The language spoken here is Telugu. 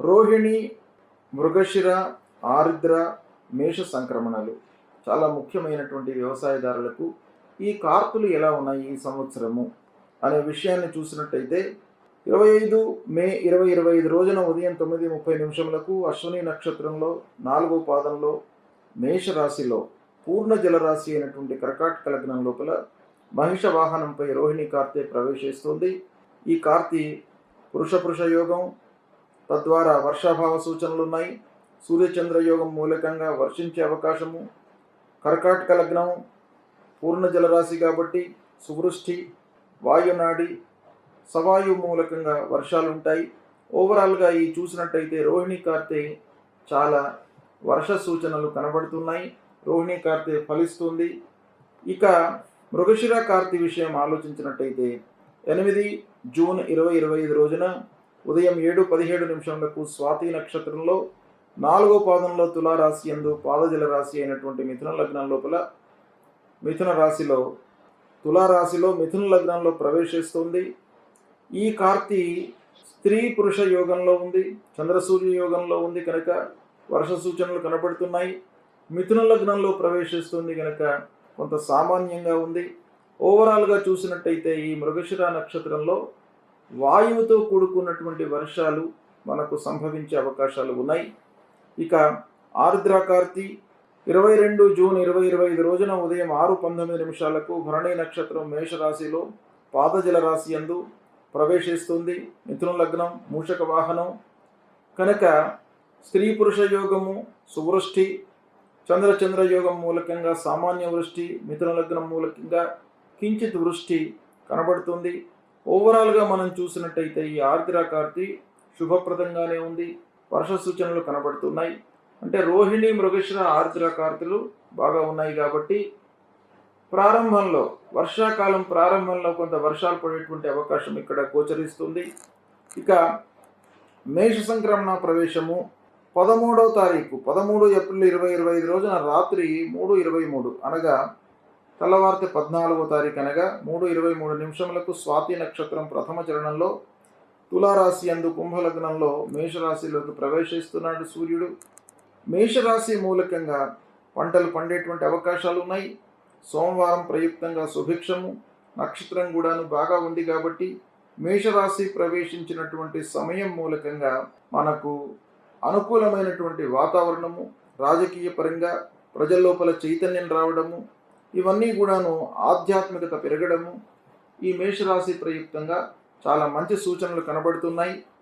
రోహిణి మృగశిర ఆర్ద్ర మేష సంక్రమణలు చాలా ముఖ్యమైనటువంటి వ్యవసాయదారులకు ఈ కార్తులు ఎలా ఉన్నాయి ఈ సంవత్సరము అనే విషయాన్ని చూసినట్టయితే ఇరవై ఐదు మే ఇరవై ఇరవై ఐదు రోజున ఉదయం తొమ్మిది ముప్పై నిమిషములకు అశ్వని నక్షత్రంలో నాలుగో పాదంలో మేషరాశిలో పూర్ణ జలరాశి అయినటువంటి కర్కాటక లగ్నం లోపల మహిష వాహనంపై రోహిణి కార్తె ప్రవేశిస్తుంది. ఈ కార్తీ పురుష పురుష యోగం తద్వారా వర్షాభావ సూచనలు ఉన్నాయి సూర్యచంద్ర యోగం మూలకంగా వర్షించే అవకాశము. కర్కాటక లగ్నం పూర్ణ జలరాశి కాబట్టి సువృష్టి వాయునాడి సవాయు మూలకంగా వర్షాలు ఉంటాయి ఓవరాల్గా ఈ చూసినట్టయితే రోహిణి కార్తె చాలా వర్ష సూచనలు కనబడుతున్నాయి. రోహిణి కార్తె ఫలిస్తుంది. ఇక మృగశిర కార్తీ విషయం ఆలోచించినట్టయితే ఎనిమిది జూన్ ఇరవై ఇరవై ఐదు రోజున ఉదయం ఏడు పదిహేడు నిమిషములకు స్వాతి నక్షత్రంలో నాలుగో పాదంలో తులారాశి ఎందు పాదజల రాశి అయినటువంటి మిథున లగ్నం లోపల మిథున రాశిలో తులారాశిలో మిథున లగ్నంలో ప్రవేశిస్తుంది. ఈ కార్తి స్త్రీ పురుష యోగంలో ఉంది చంద్రసూర్య యోగంలో ఉంది కనుక వర్ష సూచనలు కనబడుతున్నాయి. మిథున లగ్నంలో ప్రవేశిస్తుంది కనుక కొంత సామాన్యంగా ఉంది. ఓవరాల్గా చూసినట్టయితే ఈ మృగశిర నక్షత్రంలో వాయువుతో కూడుకున్నటువంటి వర్షాలు మనకు సంభవించే అవకాశాలు ఉన్నాయి. ఇక ఆర్ద్ర కార్తీ ఇరవై రెండు జూన్ ఇరవై ఇరవై ఐదు రోజున ఉదయం ఆరు పంతొమ్మిది నిమిషాలకు భరణి నక్షత్రం మేషరాశిలో పాదజల రాశి యందు ప్రవేశిస్తుంది. మిథున లగ్నం మూషక వాహనం. కనుక స్త్రీ పురుష యోగము సువృష్టి చంద్రచంద్ర యోగం మూలకంగా సామాన్య వృష్టి మిథున లగ్నం మూలకంగా కించిత్ వృష్టి కనబడుతుంది. ఓవరాల్గా మనం చూసినట్టయితే ఈ ఆర్ద్ర కార్తీ శుభప్రదంగానే ఉంది. వర్ష సూచనలు కనబడుతున్నాయి. అంటే రోహిణి మృగశిర ఆర్ద్ర కార్తీలు బాగా ఉన్నాయి కాబట్టి ప్రారంభంలో వర్షాకాలం ప్రారంభంలో కొంత వర్షాలు పడేటువంటి అవకాశం ఇక్కడ గోచరిస్తుంది. ఇక మేష సంక్రమణ ప్రవేశము పదమూడవ తారీఖు పదమూడు ఏప్రిల్ ఇరవై ఇరవై ఐదు రోజున రాత్రి మూడు ఇరవై మూడు అనగా తెల్లవారితే పద్నాలుగో తారీఖు అనగా మూడు ఇరవై మూడు నిమిషములకు స్వాతి నక్షత్రం ప్రథమ చరణంలో తులారాశి అందు కుంభలగ్నంలో మేషరాశిలోకి ప్రవేశిస్తున్నాడు సూర్యుడు. మేషరాశి మూలకంగా పంటలు పండేటువంటి అవకాశాలు ఉన్నాయి. సోమవారం ప్రయుక్తంగా సుభిక్షము నక్షత్రం కూడాను బాగా ఉంది కాబట్టి మేషరాశి ప్రవేశించినటువంటి సమయం మూలకంగా మనకు అనుకూలమైనటువంటి వాతావరణము రాజకీయ పరంగా ప్రజల లోపల చైతన్యం రావడము ఇవన్నీ కూడాను ఆధ్యాత్మికత పెరగడము ఈ మేషరాశి ప్రయుక్తంగా చాలా మంచి సూచనలు కనబడుతున్నాయి.